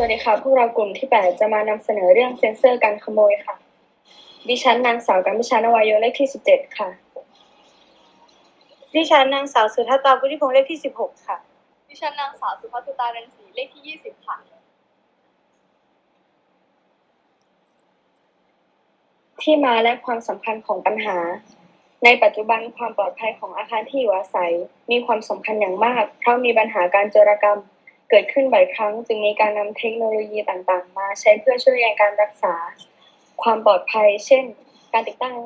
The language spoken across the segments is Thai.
สวัสดีค่ะ พวกเรากลุ่มที่ 8 จะมานำเสนอเรื่องเซ็นเซอร์การขโมยค่ะ ดิฉันนางสาวกัมพิชานวายโยเลขที่ 17 ค่ะ ดิฉันนางสาวสุทัตตาบุริพงษ์เลขที่ 16 ค่ะ ดิฉันนางสาวสุภัสสุตาเรนศรีเลขที่ 20 ค่ะ ที่มาและความสำคัญของปัญหา ในปัจจุบันความปลอดภัยของอาคารที่อยู่อาศัย มีความสำคัญอย่างมาก เพราะมีปัญหาการโจรกรรม เกิดขึ้นบ่อยครั้งจึงมีการนำเทคโนโลยีต่างๆ มาใช้เพื่อช่วยในการรักษาความปลอดภัย เช่น การติดตั้ง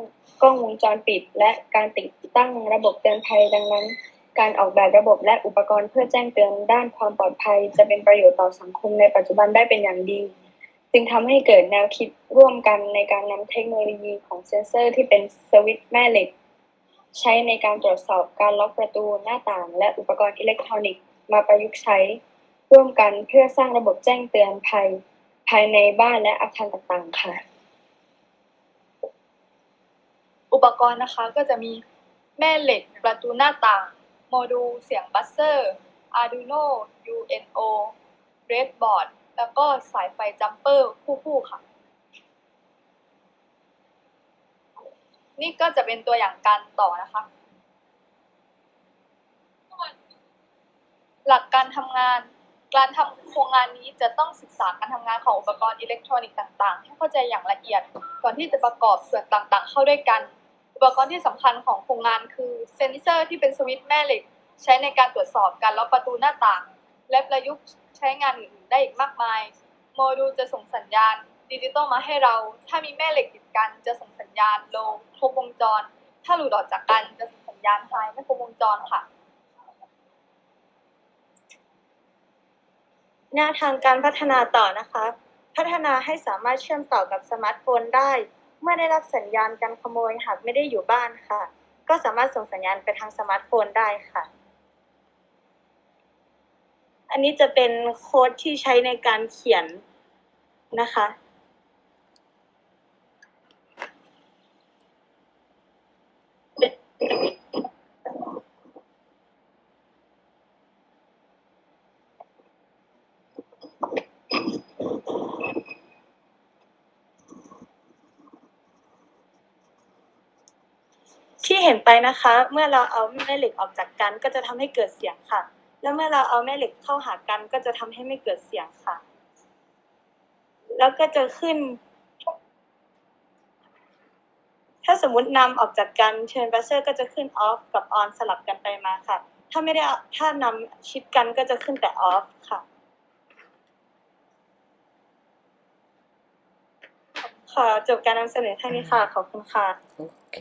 กล้องวงจรปิด และการติดตั้งระบบเตือนภัยดังนั้น การออกแบบระบบและอุปกรณ์เพื่อแจ้งเตือนด้านความปลอดภัย จะเป็นประโยชน์ต่อสังคมในปัจจุบันได้เป็นอย่างดี จึงทำให้เกิดแนวคิดร่วมกันในการนำเทคโนโลยีของเซ็นเซอร์ ที่เป็นสวิตช์แม่เหล็ก ใช้ในการตรวจสอบการล็อกประตูหน้าต่าง และอุปกรณ์อิเล็กทรอนิกส์มาประยุกต์ใช้ ร่วมกันเพื่อสร้างระบบแจ้งเตือนภัย ภายในบ้านและอาคารต่างๆ ค่ะ อุปกรณ์นะคะก็จะมีแม่เหล็กประตูหน้าต่าง โมดูลเสียงบัสเซอร์ Arduino UNO Breadboard แล้วก็สายไฟจัมเปอร์คู่ๆค่ะ นี่ก็จะเป็นตัวอย่างการต่อนะคะ หลักการทำงาน การทำโครงงานนี้จะต้องศึกษาการทำงานของอุปกรณ์อิเล็กทรอนิกส์ต่าง ๆ ให้เข้าใจอย่างละเอียด ก่อนที่จะประกอบส่วนต่างๆ เข้าด้วยกัน อุปกรณ์ที่สำคัญของโครงงานคือเซ็นเซอร์ที่เป็นสวิตช์แม่เหล็ก ใช้ในการตรวจสอบการล็อกประตูหน้าต่าง และประยุกต์ใช้งานอื่นๆได้อีกมากมาย โมดูลจะส่งสัญญาณดิจิตอลมาให้เรา ถ้ามีแม่เหล็กติดกันจะส่งสัญญาณโลครบวงจร ถ้าหลุดออกจากกันจะส่งสัญญาณไฮไม่ครบวงจรค่ะ แนวทางการพัฒนาต่อนะคะ พัฒนาให้สามารถเชื่อมต่อกับสมาร์ทโฟนได้ เมื่อได้รับสัญญาณการขโมยหากไม่ได้อยู่บ้านค่ะ ก็สามารถส่งสัญญาณไปทางสมาร์ทโฟนได้ค่ะ อันนี้จะเป็นโค้ดที่ใช้ในการเขียนนะคะ ที่เห็นไปนะคะ เมื่อเราเอาแม่เหล็กออกจากกัน ก็จะทำให้เกิดเสียงค่ะ แล้วเมื่อเราเอาแม่เหล็กเข้าหากัน ก็จะทำให้ไม่เกิดเสียงค่ะ แล้วก็จะขึ้น ถ้าสมมุตินำออกจากกันเชิญบัสเซอร์ก็จะขึ้น off กับ on สลับกันไปมาค่ะ ถ้าไม่ได้ถ้านำชิดกันก็จะขึ้นแต่ off ค่ะ ขอจบการนำเสนอเท่านี้ค่ะ ขอบคุณค่ะ โอเค